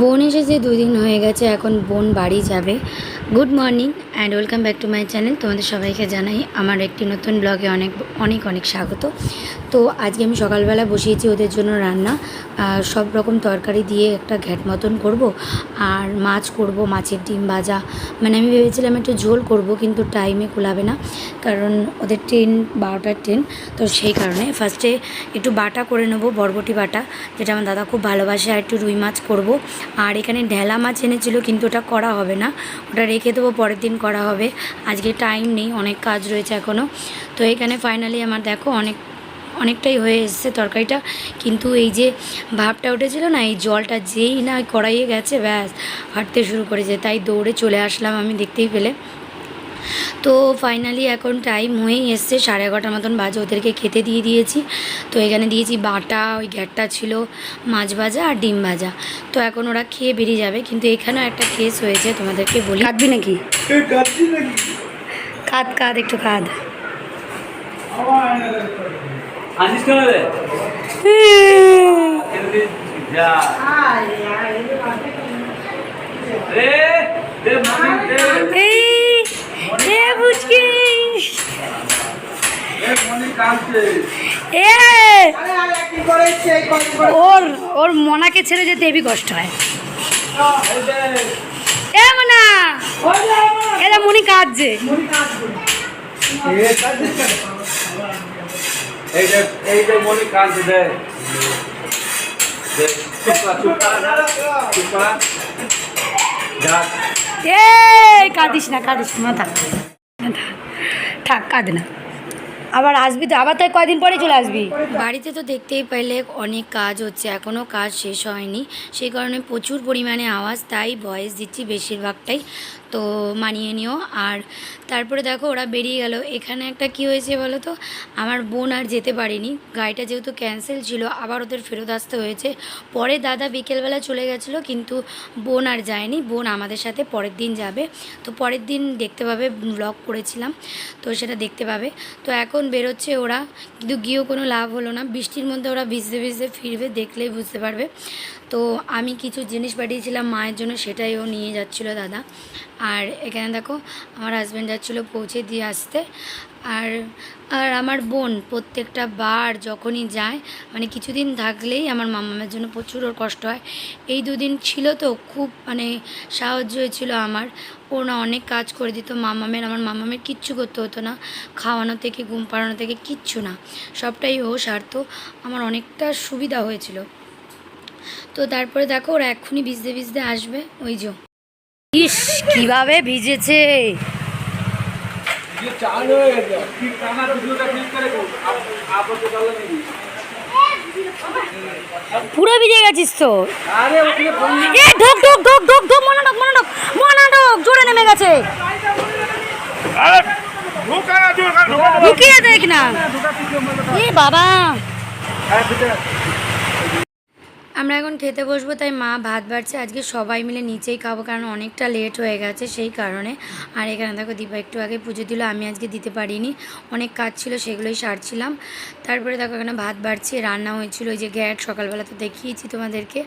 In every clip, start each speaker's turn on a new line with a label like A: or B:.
A: বোন এসেছে দুদিন হয়ে গেছে এখন বোন বাড়ি যাবে। Good morning and welcome back to my channel তোমাদের সবাইকে জানাই আমার একটি নতুন ব্লগে অনেক অনেক অনেক স্বাগত। তো আজকে আমি সকালবেলা বসিয়েছি ওদের জন্য রান্না। সব রকম তরকারি দিয়ে একটা ঘ্যাট মতন করব। আর মাছ করব, মাছের ডিম ভাজা। মানে আমি ভেবেছিলাম একটু ঝোল করব, কিন্তু টাইমে কুলাবে না। কারণ ওদের ট্রেন বারোটার ট্রেন তো সেই কারণে ফার্স্টে একটু বাটা করে নেব, বরবটি বাটা, যেটা আমার দাদা খুব ভালোবাসে। আর একটু রুই মাছ করব। আর এখানে ঢেলা মাছ এনেছিল, কিন্তু ওটা করা হবে না। ওটা রেখে দেবো, পরের দিন করা হবে। আজকে টাইম নেই, অনেক কাজ রয়েছে এখনও তো এখানে ফাইনালি আমার দেখো অনেক, অনেকটাই হয়ে এসছে তরকারিটা। কিন্তু এই যে ভাবটা উঠেছিল না, এই জলটা যেই না কড়াইয়ে গেছে, ব্যাস, হাঁটতে শুরু করেছে। তাই দৌড়ে চলে আসলাম আমি দেখতেই পেলে। তো ফাইনালি এখন টাইম হয়েই এসছে সাড়ে এগারোটার মতন বাজে ওদেরকে খেতে দিয়ে দিয়েছি। তো এখানে দিয়েছি বাটা ওই গ্যাটটা ছিল মাছ ভাজা আর ডিম ভাজা। তো এখন ওরা খেয়ে বেরিয়ে যাবে কিন্তু এখানেও একটা কেস হয়েছে তোমাদেরকে বলি। কাঁদবি নাকি? কাঁদ কাঁদ একটু কাঁদ। এই এ বুঝকি
B: এ!
A: ওর ওর মনাকে ছেড়ে যেতে হেবি কষ্ট হয়। এ মনা! এরা মনি কাঁদছে।
B: এই
A: কাঁদিস না কাঁদিস না থাক। থাক, কাঁদ না। আবার আসবি তো? আবার তাই কয়দিন পরে চলে আসবি? বাড়িতে তো দেখতেই পেলে অনেক কাজ হচ্ছে এখনও কাজ শেষ হয়নি। সেই কারণে প্রচুর পরিমাণে আওয়াজ, তাই ভয়েস দিচ্ছি বেশিরভাগটাই। তো মানিয়ে নিও। আর তারপরে দেখো ওরা বেরিয়ে গেল। এখানে একটা কি হয়েছে বলো তো? আমার বোন আর যেতে পারিনি। গাড়িটা যেহেতু ক্যান্সেল ছিল, আবার ওদের ফেরত আসতে হয়েছে। পরে দাদা বিকেলবেলা চলে গেছিল, কিন্তু বোন আর যায়নি। বোন আমাদের সাথে পরের দিন যাবে। তো পরের দিন দেখতে পাবে ব্লগ করেছিলাম, তো সেটা দেখতে পাবে। তো এখন বেরোচ্ছে ওরা, কিন্তু গিয়েও কোনো লাভ হলো না। বৃষ্টির মধ্যে ওরা ভিজতে ভিজতে ফিরবে, দেখলেই বুঝতে পারবে। তো আমি কিছু জিনিস পাঠিয়েছিলাম মায়ের জন্য, সেটাই ও নিয়ে যাচ্ছিল দাদা। আর এখানে দেখো আমার হাজব্যান্ড যাচ্ছিল পৌঁছে দিয়ে আসতে। আর আর আমার বোন প্রত্যেকটা বার যখনই যায় মানে কিছুদিন থাকলেই আমার মামামের জন্য প্রচুর ওর কষ্ট হয়। এই দুদিন ছিল তো, খুব মানে সাহায্য হয়েছিল আমার। ও না অনেক কাজ করে দিত, মামামের, আমার মামামের কিচ্ছু করতে হতো না। খাওয়ানো থেকে, ঘুম পাড়ানো থেকে কিচ্ছু না। সবটাই ও সারতো। আমার অনেকটা সুবিধা হয়েছিল। তো তারপরে দেখো ওরা এক্ষুনি ভিজতে ভিজতে আসবে, ওই যে। ইস কীভাবে ভিজেছে? পুরো ভিজে গেছিস তো? এ ঢোক ঢোক ঢোক ঢোক ঢোক মনাডক মনাডক মনাডক জোরে নেমে গেছে। ঢুকিয়ে দেখ না। বাবা। আমরা এখন খেতে বসবো, তাই মা ভাত বাড়ছে। আজকে সবাই মিলে নিচেই খাব, কারণ অনেকটা লেট হয়ে গেছে সেই কারণে। আর এখানে দেখো দীপা একটু আগে পুজো দিল, আমি আজকে দিতে পারিনি। অনেক কাজ ছিল, সেগুলোই সারছিলাম। তারপরে দেখো এখানে ভাত বাড়ছে, রান্না হয়েছিল ওই যে গ্যাট, সকালবেলা তো দেখিয়েছি তোমাদেরকে।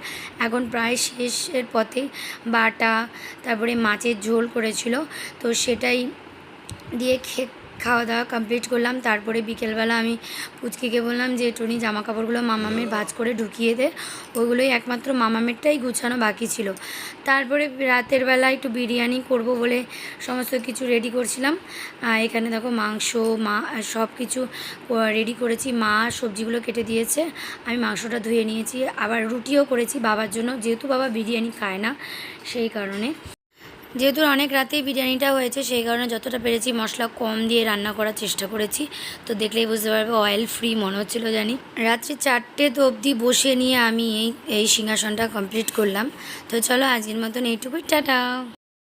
A: এখন প্রায় শেষের পথেই বাটা, তারপরে মাছের ঝোল করেছিল। তো সেটাই দিয়ে খে খাওয়া দাওয়া কমপ্লিট করলাম। তারপরে বিকেলবেলা আমি পুচকিকে বললাম যে, টুনি জামা কাপড়গুলো মামামের ভাজ করে ঢুকিয়ে দে। ওইগুলোই একমাত্র মামামেরটাই গুছানো বাকি ছিল। তারপরে রাতের বেলা একটু বিরিয়ানি করব বলে সমস্ত কিছু রেডি করছিলাম। এখানে দেখো মাংস, মা, সব কিছু রেডি করেছি। মা সবজিগুলো কেটে দিয়েছে। আমি মাংসটা ধুয়ে নিয়েছি। আবার রুটিও করেছি বাবার জন্য। যেহেতু বাবা বিরিয়ানি খায় না, সেই কারণে। যেহেতু অনেক রাতেই বিরিয়ানিটা হয়েছে, সেই কারণে যতটা পেরেছি মশলা কম দিয়ে রান্না করার চেষ্টা করেছি। তো দেখলেই বুঝতে পারবে অয়েল ফ্রি মনে হচ্ছিল জানি। রাত্রি চারটে তো অবধি বসে নিয়ে আমি এই এই সিংহাসনটা কমপ্লিট করলাম। তো চলো আজকের মতন এইটুকুই, টাটা!